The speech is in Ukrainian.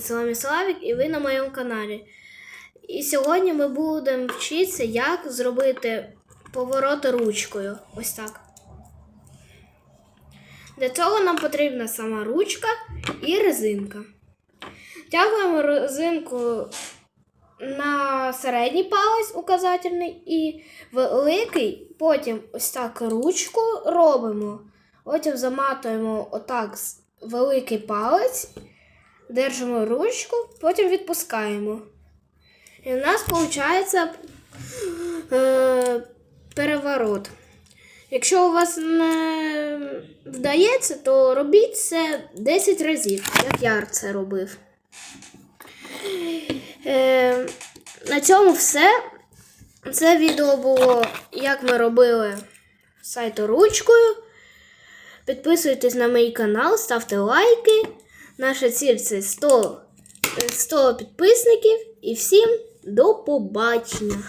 З вами Славік і ви на моєму каналі. І сьогодні ми будемо вчитися, як зробити повороти ручкою. Ось так. Для цього нам потрібна сама ручка і резинка. Тягуємо резинку на середній палець указательний і великий, потім ось так ручку робимо, потім заматуємо отак великий палець, держимо ручку, потім відпускаємо. І в нас виходить е, переворот. Якщо у вас не вдається, то робіть це 10 разів, як я це робив. Е, на цьому все. Це відео було, як ми робили сайту ручкою. Підписуйтесь на мій канал, ставте лайки. Наша ціль це 100, 100 підписників. І всім до побачення!